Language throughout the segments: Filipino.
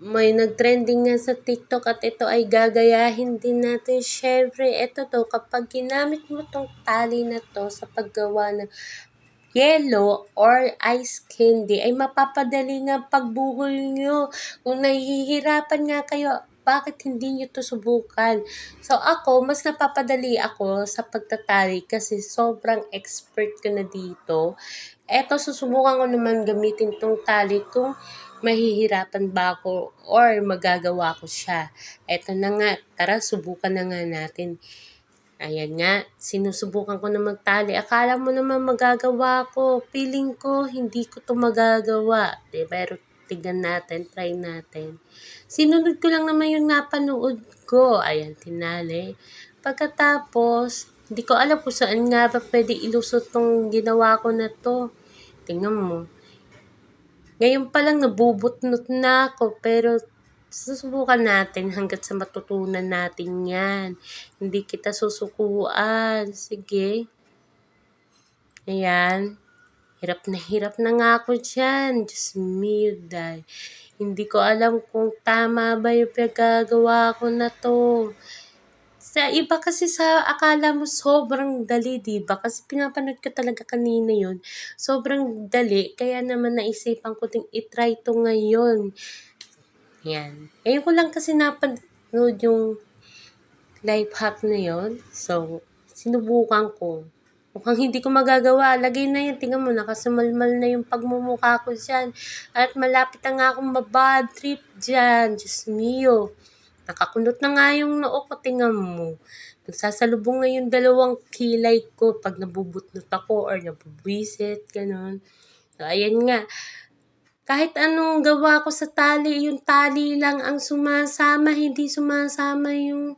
may nagtrending nga sa TikTok at ito ay gagayahin din natin. Syempre, ito to, kapag ginamit mo tong tali na to sa paggawa ng yellow or ice candy, ay mapapadali nga pagbuhol nyo. Kung nahihirapan nga kayo, bakit hindi nyo to subukan? So ako, mas napapadali ako sa pagtatali kasi sobrang expert ko na dito. Eto, susubukan ko naman gamitin tong tali kung mahihirapan ba ako or magagawa ko siya. Eto na nga, tara subukan na nga natin. Ayan nga, sinusubukan ko na magtali. Akala mo naman magagawa ko. Feeling ko, hindi ko to magagawa. Di, pero tignan natin, try natin. Sinunod ko lang naman yung napanood ko. Ayan, tinali. Pagkatapos, hindi ko alam kung saan nga ba pwede ilusot tong ginawa ko na to. Tingnan mo. Ngayon pa lang nabubutnot na ako pero susubukan natin hanggat sa matutunan natin yan. Hindi kita susukuan. Sige. Ayan. Hirap na hirap na nga ako dyan. Diyos me, hindi ko alam kung tama ba yung pinagagawa ko na to. Sa iba kasi sa akala mo sobrang dali, di ba? Kasi pinapanood ko talaga kanina yon Sobrang dali, kaya naman naisipan ko ding itry to ngayon. Yan. Ngayon ko lang kasi napanood yung life hack na yon So, sinubukan ko. Mukhang hindi ko magagawa. Lagay na yan. Tingnan mo, nakasumalmal na yung pagmumukha ko dyan. At malapit na nga akong mabad trip dyan. Diyos mio. Nakakunot na nga yung noo ko, tingnan mo. Nagsasalubong nga yung dalawang kilay ko pag nabubutnot ako or nabubwisit, ganun. So, ayan nga. Kahit anong gawa ko sa tali, yung tali lang ang sumasama, hindi sumasama yung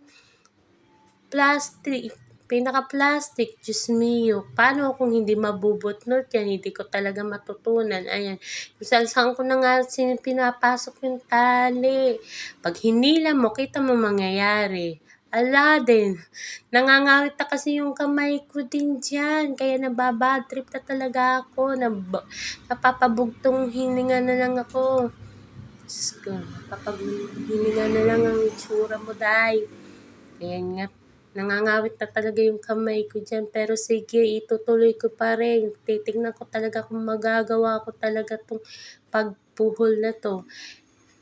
plastic pinaka-plastic, Diyos mio, paano kung hindi mabubutnot yan, hindi ko talaga matutunan, ayan, kung ko na nga pinapasok yung tali, pag hinila mo, kita mo mangyayari, ala nangangawit na kasi yung kamay ko din dyan, kaya nababad trip na talaga ako, nab napapabugtong hininga na lang ako, Diyos ko, napapaghininga na lang ang itsura mo, day, ayan nga, Nangangawit na talaga yung kamay ko dyan. Pero sige, itutuloy ko pa rin. Titignan ko talaga kung magagawa ko talaga tong pagpuhol na to.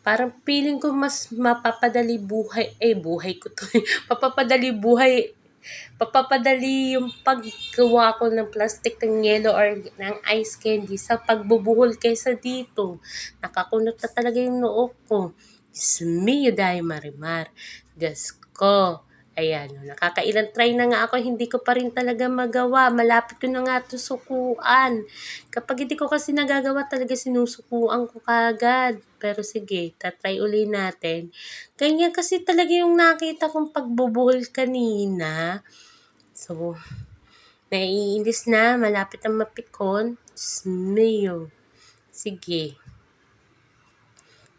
Parang feeling ko mas mapapadali buhay. Eh, buhay ko to. mapapadali buhay. Papapadali yung paggawa ko ng plastic ng yellow or ng ice candy sa pagbubuhol kaysa dito. Nakakunot na talaga yung noo ko. Smiyo dahil marimar. Diyos ko. Ayan, nakakailang try na nga ako, hindi ko pa rin talaga magawa. Malapit ko na nga ito sukuan. Kapag hindi ko kasi nagagawa talaga, sinusukuan ko kagad. Pero sige, tatry uli natin. Ganyan kasi talaga yung nakita kong pagbubuhol kanina. So, naiinis na, malapit ang mapikon. Smayo. Sige.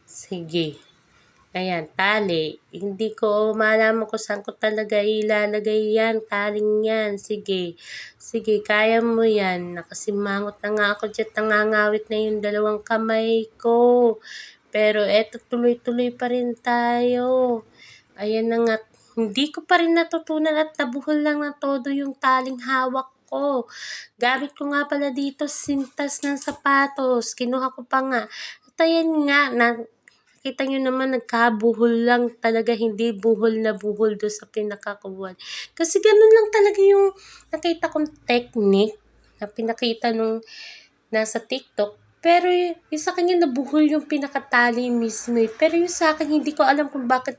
Sige. Ayan, tali. Hindi ko malaman kung saan ko talaga ilalagay yan. Taling yan. Sige. Sige, kaya mo yan. Nakasimangot na nga ako dyan. Nangangawit na yung dalawang kamay ko. Pero eto, tuloy-tuloy pa rin tayo. Ayan na nga. Hindi ko pa rin natutunan at nabuhol lang na todo yung taling hawak ko. Gamit ko nga pala dito sintas ng sapatos. Kinuha ko pa nga. At ayan nga, na, Kita nyo naman, nagkabuhol lang talaga, hindi buhol na buhol do sa pinakakuwan. Kasi ganun lang talaga yung nakita kong technique na pinakita nung nasa TikTok. Pero yung sa kanya nabuhol yung pinakatali mismo. Eh. Pero yung sa akin, hindi ko alam kung bakit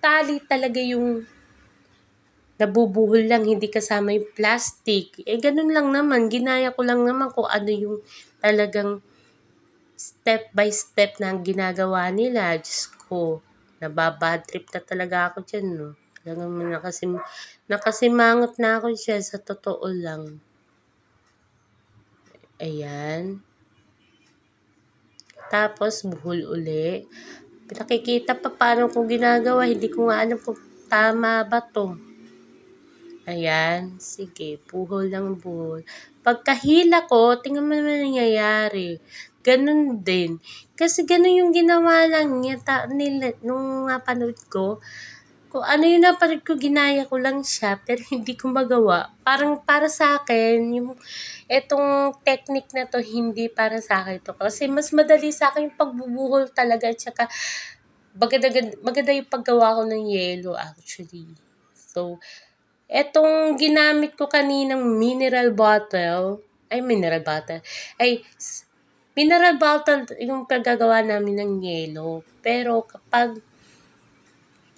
tali talaga yung nabubuhol lang, hindi kasama yung plastic. Eh, ganun lang naman. Ginaya ko lang naman kung ano yung talagang step by step na ang ginagawa nila. Diyos ko, nababad trip na talaga ako dyan, no. Talagang nakasim, nakasimangot na ako dyan sa totoo lang. Ayan. Tapos, buhol uli. Pinakikita pa paano ko ginagawa. Hindi ko nga alam kung tama ba to. Ayan. Sige, buhol lang buhol. Pagkahila ko, tingnan mo naman nangyayari. Ganun din. Kasi ganun yung ginawa lang niya, ta, nila, nung napanood ko, kung ano yung napanood ko, ginaya ko lang siya, pero hindi ko magawa. Parang para sa akin, yung etong technique na to, hindi para sa akin to. Kasi mas madali sa akin yung pagbubuhol talaga, at saka maganda, maganda yung paggawa ko ng yellow actually. So, etong ginamit ko kaninang mineral bottle, ay mineral bottle, ay bottle yung paggagawa namin ng yellow. Pero kapag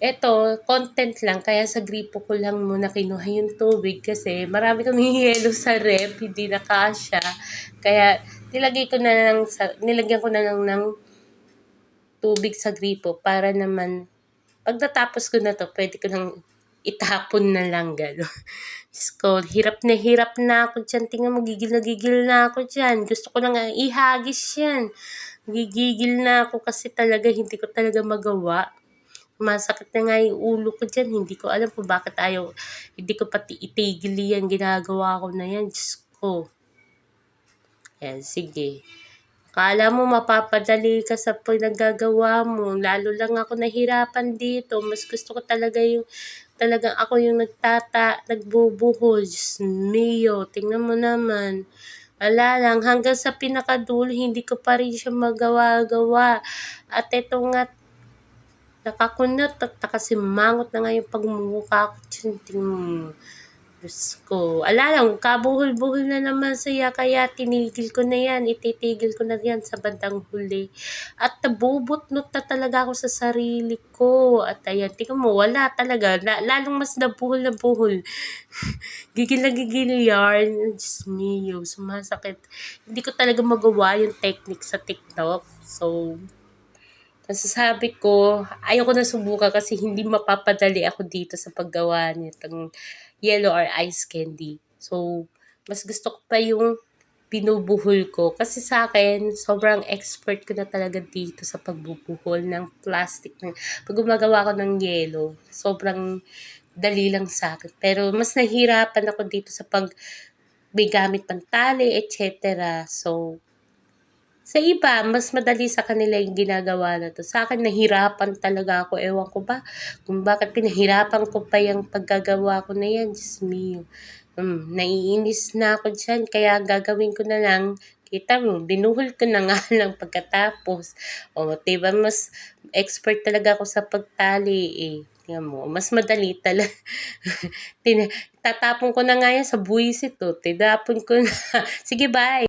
eto, content lang, kaya sa gripo ko lang muna kinuha yung tubig kasi marami kaming yellow sa rep, hindi na kasya. Kaya nilagay ko na lang sa, nilagyan ko na lang ng tubig sa gripo para naman pag natapos ko na to, pwede ko nang itapon na lang gano'n. Diyos ko, hirap na hirap na ako dyan. Tingnan mo, na gigil na ako dyan. Gusto ko na nga ihagis yan. Gigigil na ako kasi talaga hindi ko talaga magawa. Masakit na nga yung ulo ko dyan. Hindi ko alam kung bakit ayaw. Hindi ko pati itigil yan. Ginagawa ko na yan. Diyos ko. Yan, sige. Kala mo mapapadali ka sa pinaggagawa mo. Lalo lang ako nahirapan dito. Mas gusto ko talaga yung talagang ako yung nagtata, nagbubuhol. Diyos tingnan mo naman. Wala lang, hanggang sa pinakadulo, hindi ko pa rin siya magawa-gawa. At ito nga, nakakunat at nakasimangot na nga yung pagmumukha ko. Tingnan mo. Diyos ko. Ala lang, kabuhol-buhol na naman siya, kaya tinigil ko na yan. Ititigil ko na yan sa bandang huli. At nabubutnot na talaga ako sa sarili ko. At ayan, tingnan mo, wala talaga. La- lalong mas nabuhol na buhol. gigil na gigil yarn. Diyos mio, sumasakit. Hindi ko talaga magawa yung technique sa TikTok. So, Nasasabi ko, ayoko na subukan kasi hindi mapapadali ako dito sa paggawa nitong yellow or ice candy. So, mas gusto ko pa yung binubuhol ko. Kasi sa akin, sobrang expert ko na talaga dito sa pagbubuhol ng plastic. Pag gumagawa ko ng yellow, sobrang dali lang sa akin. Pero mas nahihirapan ako dito sa pag may gamit pang tali, etc. So, sa iba, mas madali sa kanila yung ginagawa na to. Sa akin, nahirapan talaga ako. Ewan ko ba kung bakit pinahirapan ko pa yung paggagawa ko na yan. Diyos mio. Um, naiinis na ako dyan. Kaya gagawin ko na lang. Kita mo, binuhol ko na nga lang pagkatapos. O, diba, mas expert talaga ako sa pagtali eh. Tingnan mo, mas madali talaga. Tatapon ko na nga yan sa buwis ito. Tinapon ko na. Sige, bye.